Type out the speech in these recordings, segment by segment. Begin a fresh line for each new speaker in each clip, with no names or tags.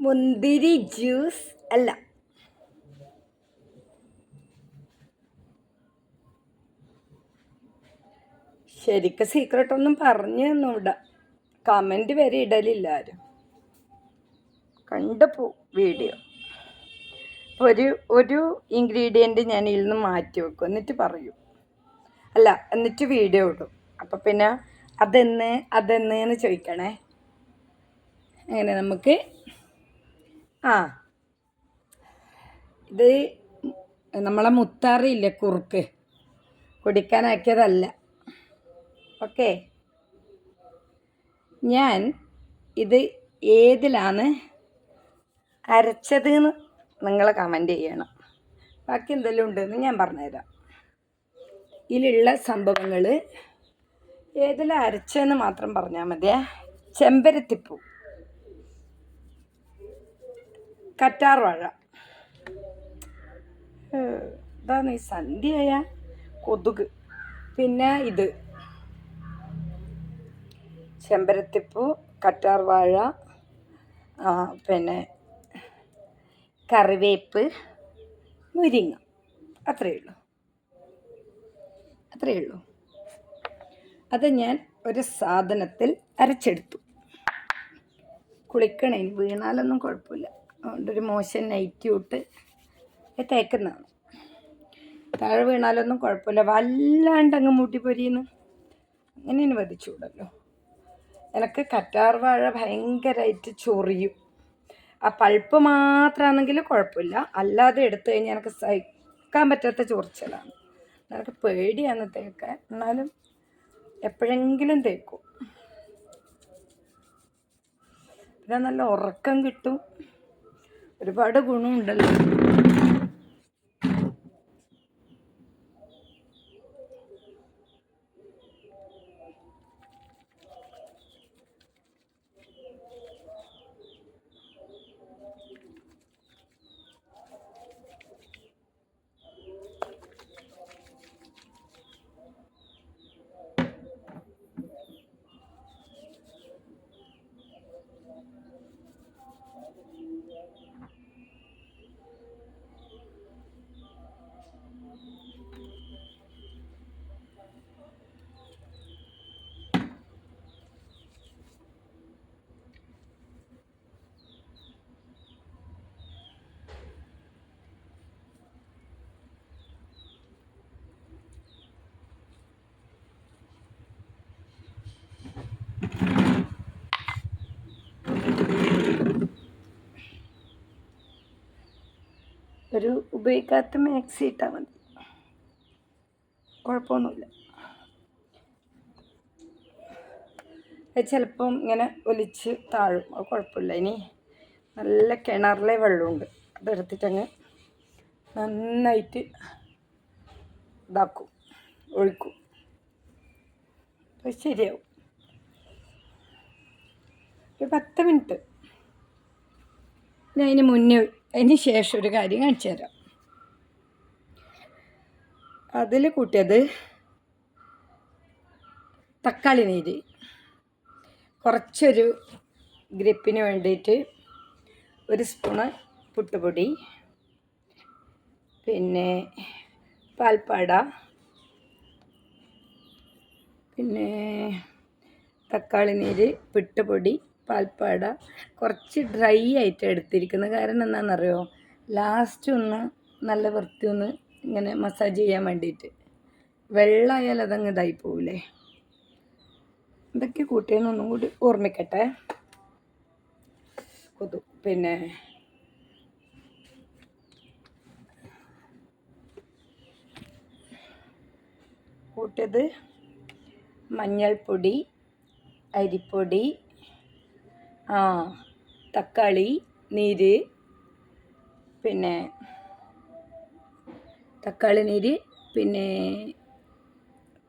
മുന്തിരി ജ്യൂസ് അല്ല. ശരിക്ക് സീക്രട്ട് ഒന്നും പറഞ്ഞു തന്നൂട കമന്റ് വരെ ഇടലില്ല ആരും. കണ്ടപ്പോ വീഡിയോ ഒരു ഒരു ഇൻഗ്രീഡിയന്റ് ഞാൻ ഇതിൽ നിന്ന് മാറ്റി വെക്കും. എന്നിട്ട് പറയും. അല്ല എന്നിട്ട് വീഡിയോ ഇടും. അപ്പം പിന്നെ അതെന്ന് അതെന്ന് എന്ന് ചോദിക്കണേ. അങ്ങനെ നമുക്ക് ആ. ഇത് നമ്മളെ മുത്താറിയില്ലേ കുറുക്ക്? കുടിക്കാനാക്കിയതല്ല. ഓക്കെ. ഞാൻ ഇത് ഏതിലാണ് അരച്ചതെന്ന് നിങ്ങൾ കമന്റ് ചെയ്യണം. ബാക്കി എന്തെല്ലാം ഉണ്ടെന്ന് ഞാൻ പറഞ്ഞുതരാം. ഇതിലുള്ള സംഭവങ്ങൾ ഏതിലാണ് അരച്ചതെന്ന് മാത്രം പറഞ്ഞാൽ മതിയേ. ചെമ്പരത്തിപ്പൂ. കറ്റാർ വാഴ. ഈ സന്ധ്യയായ കൊതുക്. പിന്നെ ഇത്. ചെമ്പരത്തിപ്പൂ കറ്റാർ വാഴ പിന്നെ കറിവേപ്പ് മുരിങ്ങ. അത്രയേ ഉള്ളൂ. അത്രയേ ഉള്ളൂ. അത് ഞാൻ ഒരു സാധനത്തിൽ അരച്ചെടുത്തു. കുളിക്കണേ വീണാലൊന്നും കുഴപ്പമില്ല. ഒരു മോശം നൈറ്റി ഇട്ട് തേക്കുന്നതാണ്. താഴെ വീണാലൊന്നും കുഴപ്പമില്ല. വല്ലാണ്ട് അങ്ങ് മൂട്ടി പൊരിയുന്നു അങ്ങനെ ഇനി വധിച്ചുകൂടല്ലോ. എനിക്ക് കറ്റാർ വാഴ ഭയങ്കരമായിട്ട് ചൊറിയും. ആ പൾപ്പ് മാത്രമാണെങ്കിൽ കുഴപ്പമില്ല. അല്ലാതെ എടുത്തു കഴിഞ്ഞാൽ എനിക്ക് സഹിക്കാൻ പറ്റാത്ത ചൊറിച്ചലാണ്. എനിക്ക് പേടിയാണ് തേക്കാൻ. എന്നാലും എപ്പോഴെങ്കിലും തേക്കും. പിന്നെ നല്ല ഉറക്കം കിട്ടും. ഒരുപാട് ഗുണമുണ്ടല്ലോ. Thank you. ഒരു ഉപയോഗിക്കാത്ത മാക്സി ഇട്ടാൽ മതി. കുഴപ്പമൊന്നുമില്ല. ചിലപ്പം ഇങ്ങനെ ഒലിച്ച് താഴും. അത് കുഴപ്പമില്ല. ഇനി നല്ല കിണറിലെ വെള്ളമുണ്ട്. അതെടുത്തിട്ടങ്ങ് നന്നായിട്ട് ഇതാക്കും ഒഴിക്കും. അപ്പോൾ ശരിയാവും. ഒരു പത്ത് മിനിറ്റ്. ഞാൻ അതിന് മുന്നേ അതിന് ശേഷം ഒരു കാര്യം കാണിച്ചു തരാം. അതിൽ കൂട്ടിയത് തക്കാളി നീര്. കുറച്ചൊരു ഗ്രിപ്പിന് വേണ്ടിയിട്ട് ഒരു സ്പൂണ് പുട്ടുപൊടി പിന്നെ പാൽപ്പാട പിന്നെ തക്കാളി നീര് പിട്ടുപൊടി പാൽപ്പാട കുറച്ച് ഡ്രൈ ആയിട്ട് എടുത്തിരിക്കുന്നത്. കാരണം എന്താണെന്നറിയോ? ലാസ്റ്റ് ഒന്ന് നല്ല വൃത്തി ഒന്ന് ഇങ്ങനെ മസാജ് ചെയ്യാൻ വേണ്ടിയിട്ട്. വെള്ളമായാൽ അതങ്ങ് ഇതായി പോവില്ലേ? ഇതൊക്കെ കൂട്ടിയെന്ന് ഒന്നും കൂടി ഓർമ്മിക്കട്ടെ. കൊതു പിന്നെ കൂട്ടിയത് മഞ്ഞൾപ്പൊടി അരിപ്പൊടി ആ തക്കാളി നീര് പിന്നെ തക്കാളി നീര് പിന്നെ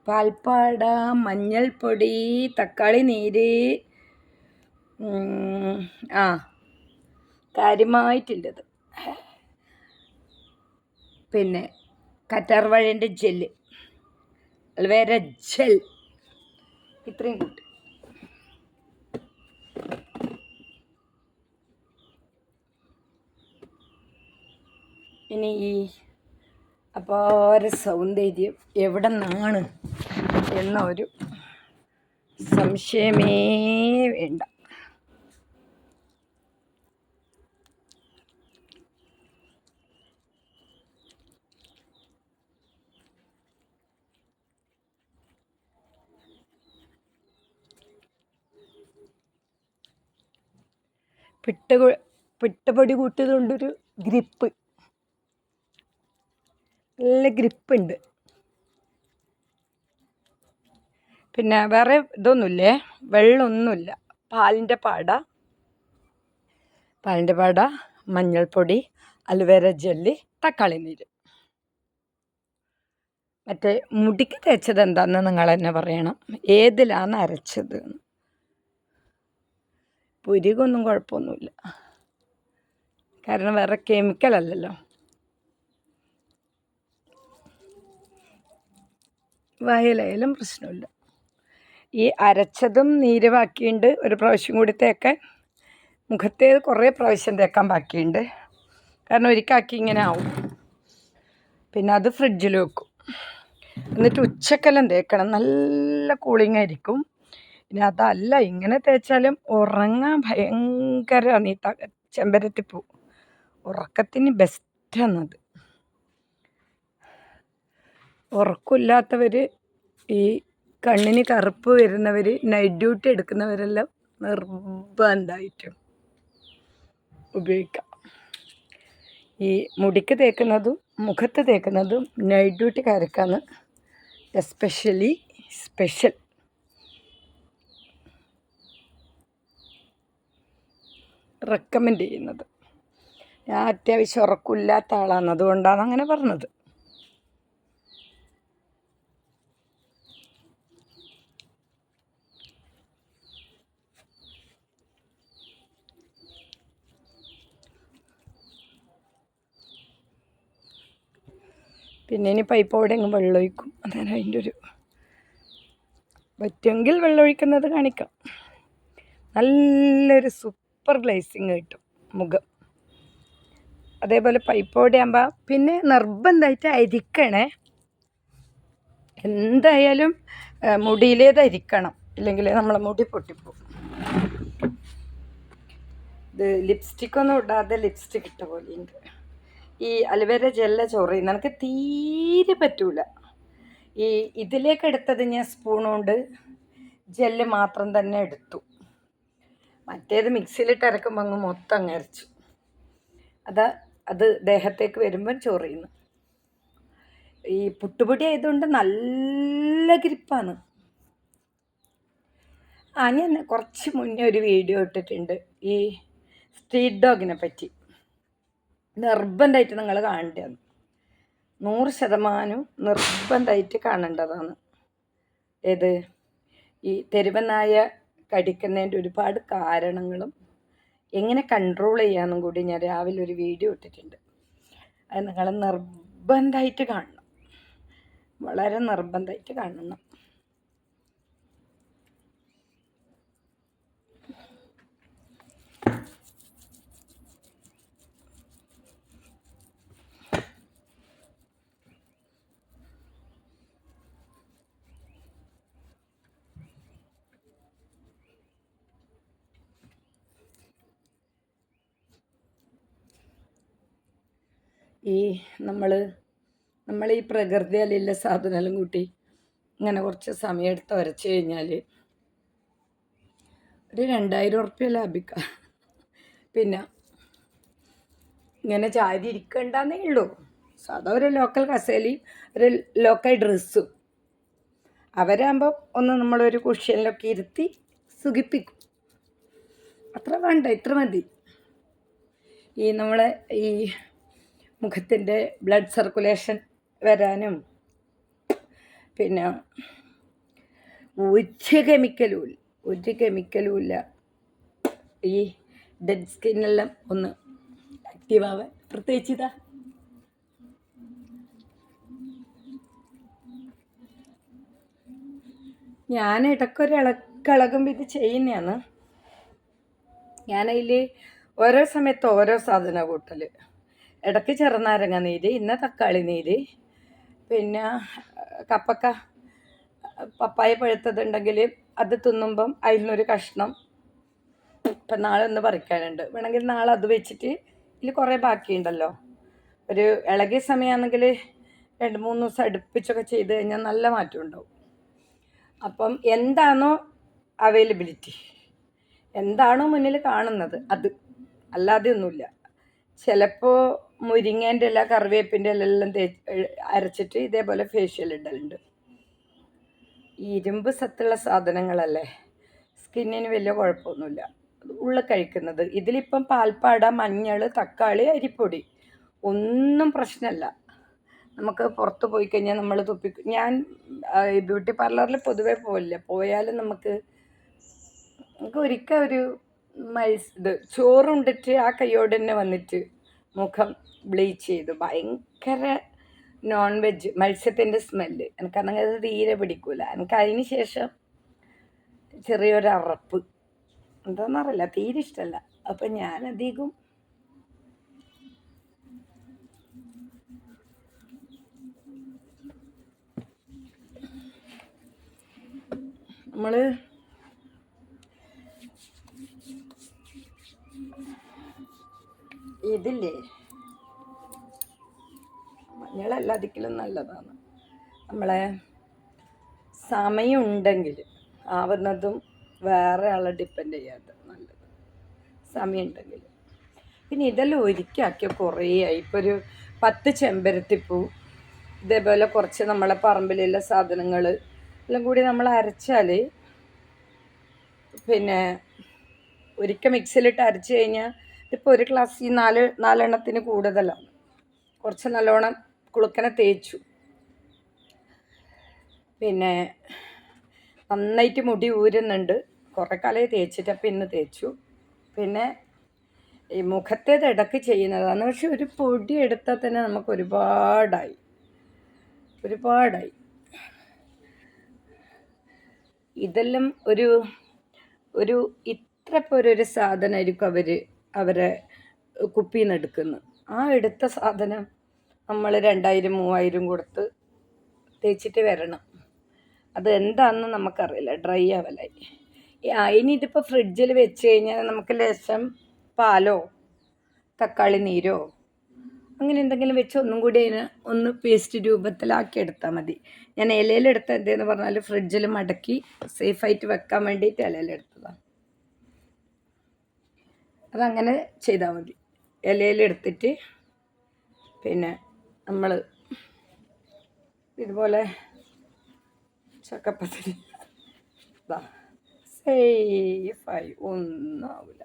പാൽപ്പാട മഞ്ഞൾപ്പൊടി തക്കാളി നീര് ആ കാര്യമായിട്ടുള്ളത് പിന്നെ കറ്റാർവാഴേന്റെ ജെല്ല് അൽവേര ജെൽ ഇത്രയും കൂട്ടി. ഇനി ഈ അപാര സൗന്ദര്യം എവിടെ നിന്നാണ് എന്ന ഒരു സംശയമേ വേണ്ട. പിട്ട പിട്ടപൊടി കൂട്ടിയതുകൊണ്ടൊരു ഗ്രിപ്പ്. നല്ല ഗ്രിപ്പുണ്ട്. പിന്നെ വേറെ ഇതൊന്നുമില്ലേ? വെള്ളമൊന്നുമില്ല. പാലിന്റെ പാട. പാലിന്റെ പാട മഞ്ഞൾപ്പൊടി അലുവേര ജെല്ലി തക്കാളി നീര്. മറ്റേ മുടിക്ക് തേച്ചത് എന്താണെന്ന് നിങ്ങൾ തന്നെ പറയണം. ഏതിലാണ് അരച്ചത്? പുരികൊന്നും കുഴപ്പമൊന്നുമില്ല. കാരണം വേറെ കെമിക്കൽ അല്ലല്ലോ. വയലായാലും പ്രശ്നമില്ല ഈ അരച്ചതും നീര് ബാക്കിയുണ്ട് ഒരു പ്രാവശ്യം കൂടി തേക്കാൻ. മുഖത്തേ കുറേ പ്രാവശ്യം തേക്കാൻ ബാക്കിയുണ്ട്. കാരണം ഒരിക്കാക്കി ഇങ്ങനെ ആവും. പിന്നെ അത് ഫ്രിഡ്ജിൽ വെക്കും. എന്നിട്ട് ഉച്ചക്കെല്ലാം തേക്കണം. നല്ല കൂളിംഗ് ആയിരിക്കും. പിന്നെ അതല്ല ഇങ്ങനെ തേച്ചാലും ഉറങ്ങാൻ ഭയങ്കരമാണ് ഈ ചെമ്പരത്തിപ്പൂ. ഉറക്കത്തിന് ബെസ്റ്റാണത് ഉറക്കമില്ലാത്തവർ ഈ കണ്ണിന് കറുപ്പ് വരുന്നവർ നൈറ്റ് ഡ്യൂട്ടി എടുക്കുന്നവരെല്ലാം നിർബന്ധമായിട്ടും ഉപയോഗിക്കാം. ഈ മുടിക്ക് തേക്കുന്നതും മുഖത്ത് തേക്കുന്നതും നൈറ്റ് ഡ്യൂട്ടിക്കാർക്കാണ് എസ്പെഷ്യലി സ്പെഷ്യൽ റെക്കമെൻഡ് ചെയ്യുന്നത്. ഞാൻ അത്യാവശ്യം ഉറക്കമില്ലാത്ത ആളാണ്. അതുകൊണ്ടാണ് അങ്ങനെ പറഞ്ഞത്. പിന്നെ ഇനി പൈപ്പ് അവിടെ അങ്ങ് വെള്ളമൊഴിക്കും. അതാണ് അതിന്റെ ഒരു പറ്റുമെങ്കിൽ വെള്ളമൊഴിക്കുന്നത് കാണിക്കാം. നല്ലൊരു സൂപ്പർ ഗ്ലേസിങ് കിട്ടും മുഖം. അതേപോലെ പൈപ്പോടെ ആകുമ്പോൾ പിന്നെ നിർബന്ധമായിട്ട് അരിക്കണേ. എന്തായാലും മുടിയിലേത് അരിക്കണം. ഇല്ലെങ്കിൽ നമ്മളെ മുടി പൊട്ടിപ്പോകും ഇത് ലിപ്സ്റ്റിക്കൊന്നും ഇടാതെ ലിപ്സ്റ്റിക് ഇട്ട പോലെയുണ്ട്. ഈ അലുവേര ജെല്ല ചോറി നമുക്ക് തീരെ പറ്റൂല. ഈ ഇതിലേക്ക് എടുത്തത് ഞാൻ സ്പൂൺ കൊണ്ട് ജെല്ല് മാത്രം തന്നെ എടുത്തു. മറ്റേത് മിക്സിയിലിട്ട് ഇറക്കുമ്പോൾ അങ്ങ് മൊത്തം അങ്ങ് അരച്ചു. അത് അത് ദേഹത്തേക്ക് വരുമ്പം ചൊറിയുന്നു ഈ പുട്ടുപൊടി ആയതുകൊണ്ട് നല്ല ഗ്രിപ്പാണ്. ആ ഞാൻ കുറച്ച് മുന്നേ ഒരു വീഡിയോ ഇട്ടിട്ടുണ്ട്. ഈ സ്ട്രീറ്റ് ഡോഗിനെ പറ്റി. നിർബന്ധമായിട്ട് നിങ്ങൾ കാണേണ്ടതാണ് നൂറ് ശതമാനം നിർബന്ധമായിട്ട് കാണേണ്ടതാണ്. ഏത്? ഈ തെരുവനായ കടിക്കുന്നതിന്റെ ഒരുപാട് കാരണങ്ങളും എങ്ങനെ കൺട്രോൾ ചെയ്യാമെന്നും കൂടി ഞാൻ രാവിലെ ഒരു വീഡിയോ ഇട്ടിട്ടുണ്ട്. അത് നിങ്ങൾ നിർബന്ധമായിട്ട് കാണണം. വളരെ നിർബന്ധമായിട്ട് കാണണം. ഈ നമ്മൾ നമ്മൾ ഈ പ്രകൃതി അല്ലെ സാധനമെല്ലാം കൂട്ടി ഇങ്ങനെ കുറച്ച് സമയം എടുത്ത് വരച്ച് കഴിഞ്ഞാൽ ഒരു രണ്ടായിരം ഉറുപ്പ്യ ലാഭിക്കാം. പിന്നെ ഇങ്ങനെ ചാരി ഇരിക്കണ്ടെന്നേ ഉള്ളൂ. സാധാ ഒരു ലോക്കൽ കസേലി ഒരു ലോക്കൽ ഡ്രസ്സും അവരാകുമ്പം ഒന്ന് നമ്മളൊരു കുഷ്യനിലൊക്കെ ഇരുത്തി സുഖിപ്പിക്കും. അത്ര വേണ്ട ഇത്ര മതി. ഈ നമ്മളെ ഈ മുഖത്തിന്റെ ബ്ലഡ് സർക്കുലേഷൻ വരാനും പിന്നെ ഒരു കെമിക്കലും ഇല്ല ഒരു കെമിക്കലും ഇല്ല. ഈ ഡെഡ് സ്കിന്നെല്ലാം ഒന്ന് ആക്റ്റീവാവാൻ പ്രത്യേകിച്ച് ഇതാ. ഞാൻ ഇടയ്ക്കൊരു ഇളക്കിളകും ഇത് ചെയ്യുന്നതാണ്. ഞാനതിൽ ഓരോ സമയത്ത് ഓരോ സാധന കൂട്ടൽ ഇടയ്ക്ക് ചെറുനാരങ്ങ നീര് ഇന്ന തക്കാളി നീര് പിന്നെ കപ്പക്ക പപ്പായ പഴുത്തതുണ്ടെങ്കിൽ അത് തിന്നുമ്പം അതിൽ നിന്നൊരു കഷ്ണം. ഇപ്പം നാളെ ഒന്ന് പറിക്കാനുണ്ട്. വേണമെങ്കിൽ നാളെ അത് വെച്ചിട്ട് ഇതിൽ കുറേ ബാക്കിയുണ്ടല്ലോ. ഒരു ഇളകിയ സമയമാണെങ്കിൽ രണ്ട് മൂന്ന് ദിവസം അടുപ്പിച്ചൊക്കെ ചെയ്ത് കഴിഞ്ഞാൽ നല്ല മാറ്റം ഉണ്ടാവും. അപ്പം എന്താണോ അവൈലബിലിറ്റി എന്താണോ മുന്നിൽ കാണുന്നത് അത്. അല്ലാതെ ഒന്നുമില്ല ചിലപ്പോൾ മുരിങ്ങേന്റെ ഇല കറിവേപ്പിന്റെ ഇല എല്ലാം അരച്ചിട്ട് ഇതേപോലെ ഫേഷ്യൽ ഇടലുണ്ട്. ഇരുമ്പ് സത്തുള്ള സാധനങ്ങളല്ലേ? സ്കിന്നിന് വലിയ കുഴപ്പമൊന്നുമില്ല. ഉള്ള കഴിക്കുന്നത്. ഇതിലിപ്പം പാൽപ്പാട മഞ്ഞൾ തക്കാളി അരിപ്പൊടി ഒന്നും പ്രശ്നമല്ല. നമുക്ക് പുറത്ത് പോയി കഴിഞ്ഞാൽ നമ്മൾ തുപ്പി ഞാൻ ബ്യൂട്ടി പാർലറിൽ പൊതുവെ പോവില്ല. പോയാലും നമുക്ക് നമുക്ക് ഒരിക്കൽ ഒരു മൈസ് ഇത് ചോറുണ്ടിട്ട് ആ കൈയോട് തന്നെ വന്നിട്ട് മുഖം ബ്ലീച്ച് ചെയ്തു. ഭയങ്കര നോൺ വെജ് മത്സ്യത്തിന്റെ സ്മെല്ല് എനിക്കങ്ങനെ അത് തീരെ പിടിക്കൂല. എനിക്ക് അതിന് ശേഷം ചെറിയൊരു അറപ്പ്. എന്താണെന്നറിയില്ല തീരെ ഇഷ്ടമല്ല അപ്പം ഞാൻ അധികം നമ്മൾ ഇതില്ലേ? മഞ്ഞളല്ല അതിക്കലും നല്ലതാണ്. നമ്മളെ സമയമുണ്ടെങ്കിൽ ആവുന്നതും വേറെ ആളെ ഡിപ്പെൻഡ് ചെയ്യാതെ നല്ലത്. സമയമുണ്ടെങ്കിൽ. പിന്നെ ഇതെല്ലാം ഒരുക്കാക്കിയ കുറേ ആയി. ഇപ്പോൾ ഒരു പത്ത് ചെമ്പരത്തിപ്പൂ ഇതേപോലെ കുറച്ച് നമ്മളെ പറമ്പിലുള്ള സാധനങ്ങൾ എല്ലാം കൂടി നമ്മൾ അരച്ചാൽ പിന്നെ ഒരിക്കൽ മിക്സിയിലിട്ട് അരച്ച് കഴിഞ്ഞാൽ ഇതിപ്പോൾ ഒരു ഗ്ലാസ് ഈ നാല് നാലെണ്ണത്തിന് കൂടുതലാണ് കുറച്ച് നല്ലോണം കുളുക്കനെ തേച്ചു. പിന്നെ നന്നായിട്ട് മുടി ഊരുന്നുണ്ട്. കുറേ കാലേ തേച്ചിട്ട് അപ്പം ഇന്ന് തേച്ചു. പിന്നെ ഈ മുഖത്തേത് ഇടയ്ക്ക് ചെയ്യുന്നതാണ്. പക്ഷെ ഒരു പൊടി എടുത്താൽ തന്നെ നമുക്ക് ഒരുപാടായി. ഒരുപാടായി. ഇതെല്ലാം ഒരു ഒരു ഇത്ര പോലൊരു സാധനമായിരിക്കും അവർ അവരെ കുപ്പിയിൽ നിന്ന് എടുക്കുന്നു. ആ എടുത്ത സാധനം നമ്മൾ രണ്ടായിരം മൂവായിരം കൊടുത്ത് തേച്ചിട്ട് വരണം. അത് എന്താണെന്ന് നമുക്കറിയില്ല. ഡ്രൈ ആവലായി ആ ഇനി ഇതിപ്പോൾ ഫ്രിഡ്ജിൽ വെച്ച് കഴിഞ്ഞാൽ നമുക്ക് ലേശം പാലോ തക്കാളി നീരോ അങ്ങനെ എന്തെങ്കിലും വെച്ച് ഒന്നും കൂടി അതിന് ഒന്ന് പേസ്റ്റ് രൂപത്തിലാക്കി എടുത്താൽ മതി. ഞാൻ ഇലയിലെടുത്ത എന്തെന്ന് പറഞ്ഞാൽ ഫ്രിഡ്ജിൽ മടക്കി സേഫായിട്ട് വെക്കാൻ വേണ്ടിയിട്ട് ഇലയിലെടുത്തതാണ്. അതങ്ങനെ ചെയ്താൽ മതി. ഇലയിലെടുത്തിട്ട് പിന്നെ നമ്മൾ ഇതുപോലെ ചക്കപ്പത്തിരി സേഫായി. ഒന്നാവില്ല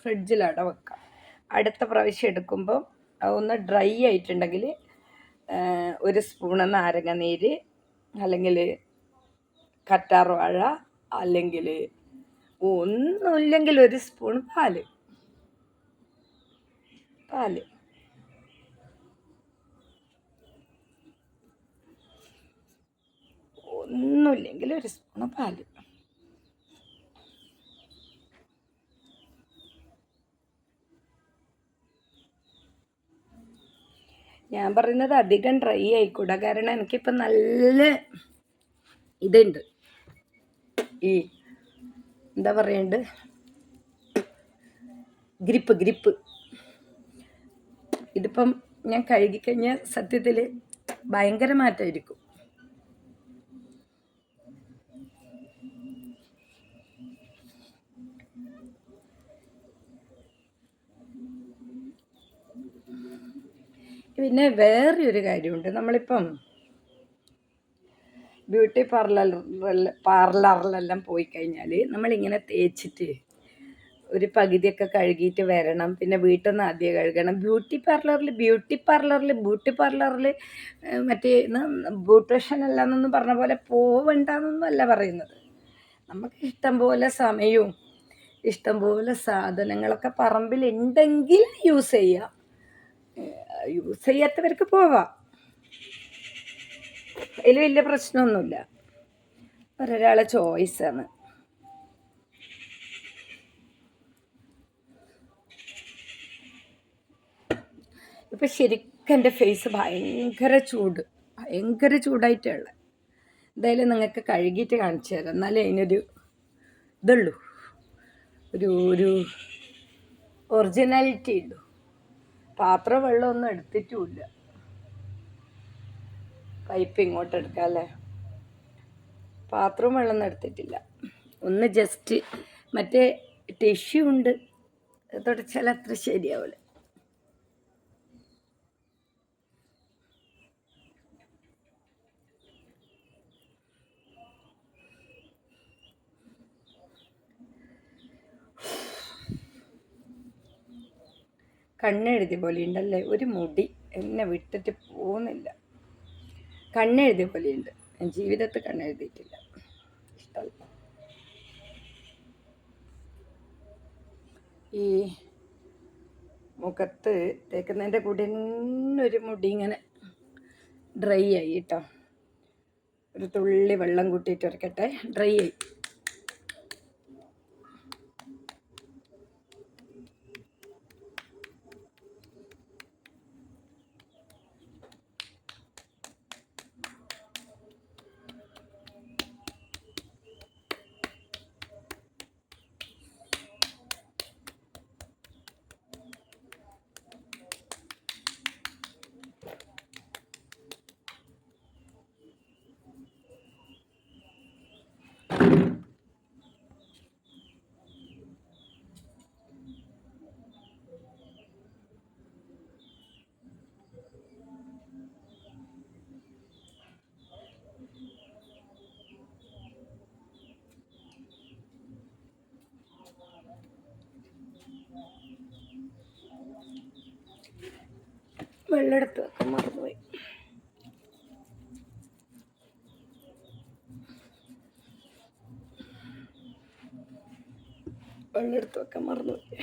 ഫ്രിഡ്ജിലട വെക്കാം. അടുത്ത പ്രാവശ്യം എടുക്കുമ്പോൾ ഒന്ന് ഡ്രൈ ആയിട്ടുണ്ടെങ്കിൽ ഒരു സ്പൂണ് നാരങ്ങ നീര് അല്ലെങ്കിൽ കറ്റാർവാഴ അല്ലെങ്കിൽ ഒന്നുമില്ലെങ്കിൽ ഒരു സ്പൂൺ പാൽ. പാൽ. ഒന്നുമില്ലെങ്കിൽ ഒരു സ്പൂണ് പാൽ. ഞാൻ പറയുന്നത് അധികം ഡ്രൈ ആയിക്കൂടാ. കാരണം എനിക്കിപ്പോൾ നല്ല ഇതുണ്ട്. ഈ എന്താ പറയണ്ട്? Grip grip. ഇതിപ്പം ഞാൻ കഴുകിക്കഴിഞ്ഞാൽ സത്യത്തിൽ ഭയങ്കര മാറ്റമായിരിക്കും. പിന്നെ വേറെ ഒരു കാര്യമുണ്ട്. നമ്മളിപ്പം ബ്യൂട്ടി പാർലർ പാർലറിലെല്ലാം പോയി കഴിഞ്ഞാൽ നമ്മളിങ്ങനെ തേച്ചിട്ട് ഒരു പകുതിയൊക്കെ കഴുകിയിട്ട് വരണം. പിന്നെ വീട്ടിൽ നിന്ന് ആദ്യം കഴുകണം. ബ്യൂട്ടി പാർലറിൽ ബ്യൂട്ടി പാർലറിൽ ബ്യൂട്ടി പാർലറിൽ മറ്റേ ബ്യൂട്ടീഷ്യൻ അല്ലാന്നൊന്നും പറഞ്ഞ പോലെ പോവണ്ടെന്നൊന്നും അല്ല പറയുന്നത്. നമുക്ക് ഇഷ്ടം പോലെ സമയവും ഇഷ്ടം പോലെ സാധനങ്ങളൊക്കെ പറമ്പിലുണ്ടെങ്കിൽ യൂസ് ചെയ്യാം. യൂസ് ചെയ്യാത്തവർക്ക് പോവാം. അതിൽ വലിയ പ്രശ്നമൊന്നുമില്ല. ഒരാളെ ചോയ്സാണ്. ഇപ്പം ശരിക്കും എന്റെ ഫേസ് ഭയങ്കര ചൂട്. ഭയങ്കര ചൂടായിട്ടുള്ളത് എന്തായാലും നിങ്ങൾക്ക് കഴുകിയിട്ട് കാണിച്ചു തരാം. എന്നാലേ അതിനൊരു ഇതുള്ളൂ. ഒരു ഒരു ഒറിജിനാലിറ്റി ഉള്ളൂ. പാത്രം വെള്ളമൊന്നും എടുത്തിട്ടുമില്ല. പൈപ്പ് ഇങ്ങോട്ട് എടുക്കാം അല്ലേ? പാത്രവും വെള്ളം എടുത്തിട്ടില്ല. ഒന്ന് ജസ്റ്റ് മറ്റേ ടിഷ്യൂ ഉണ്ട്. തുടച്ചാൽ അത്ര ശരിയാവില്ല കണ്ണെഴുതിയ പോലെ ഉണ്ടല്ലേ ഒരു മുടി എന്നെ വിട്ടിട്ട് പോകുന്നില്ല. കണ്ണെഴുതിയ പോലെയുണ്ട്. ജീവിതത്തിൽ കണ്ണെഴുതിയിട്ടില്ല. ഇഷ്ടമല്ല. ഈ മുഖത്ത് തേക്കുന്നതിന്റെ കൂടെ ഒരു മുടി ഇങ്ങനെ ഡ്രൈ ആയി കേട്ടോ. ഒരു തുള്ളി വെള്ളം കൂട്ടിയിട്ട് ഇറക്കട്ടെ ഡ്രൈ ആയി. വെള്ളം എടുത്ത് വെക്കാൻ മറന്നുപോയി. വെള്ളം എടുത്ത് വെക്കാൻ മറന്നുപോയി.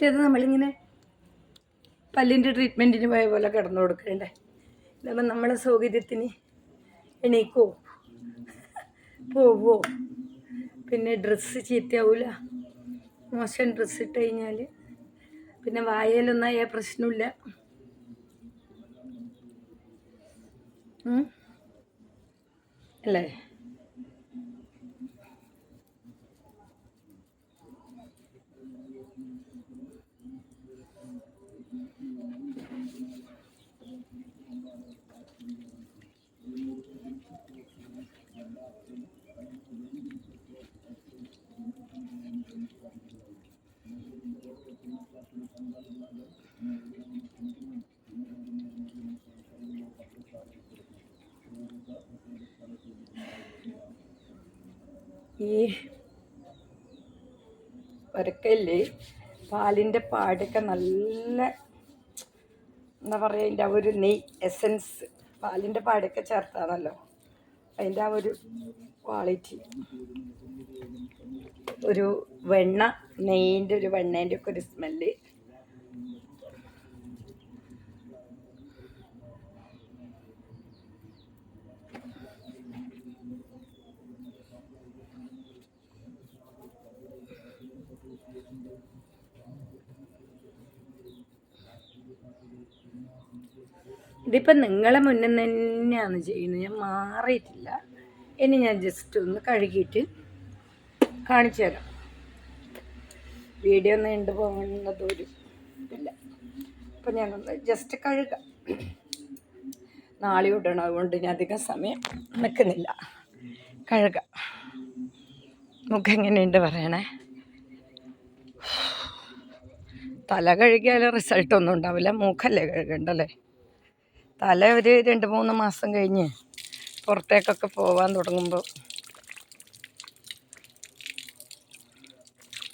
മറ്റേത് നമ്മളിങ്ങനെ പല്ലിന്റെ ട്രീറ്റ്മെന്റിന് പോയ പോലെ കിടന്നു കൊടുക്കണ്ടേ? ഇതാകുമ്പോൾ നമ്മളെ സൗകര്യത്തിന് എണീക്കോ? പോവോ? പിന്നെ ഡ്രസ്സ് ചീത്തയാവില്ല മോശം ഡ്രസ്സ് ഇട്ട് കഴിഞ്ഞാൽ പിന്നെ വായയിലൊന്നായ പ്രശ്നമില്ല? അല്ലേ? ഈ ഒരക്കയില്ലേ പാലിന്റെ പാടൊക്കെ നല്ല എന്താ പറയുക അതിന്റെ ആ ഒരു നെയ് എസൻസ് പാലിന്റെ പാടൊക്കെ ചേർത്താണല്ലോ. അതിന്റെ ആ ഒരു ക്വാളിറ്റി ഒരു വെണ്ണ നെയ്യിന്റെ ഒരു വെണ്ണേന്റെ ഒക്കെ ഒരു സ്മെല്ല് ഇതിപ്പം നിങ്ങളെ മുന്നിൽ തന്നെയാണ് ചെയ്യുന്നത്. ഞാൻ മാറിയിട്ടില്ല. ഇനി ഞാൻ ജസ്റ്റ് ഒന്ന് കഴുകിയിട്ട് കാണിച്ചു തരാം. വീഡിയോ നീണ്ടു പോകുന്നത് ഒരു ഇല്ല അപ്പം ഞാനൊന്ന് ജസ്റ്റ് കഴുകാം. നാളെ ഇടണം. അതുകൊണ്ട് ഞാൻ അധികം സമയം നിൽക്കുന്നില്ല. കഴുകാം. മുഖം എങ്ങനെയുണ്ട് പറയണേ? തല കഴുകിയാൽ റിസൾട്ടൊന്നും ഉണ്ടാവില്ല. മൂക്കല്ലേ കഴുകണ്ടല്ലേ തല ഒരു രണ്ട് മൂന്ന് മാസം കഴിഞ്ഞ് പുറത്തേക്കൊക്കെ പോകാൻ തുടങ്ങുമ്പോൾ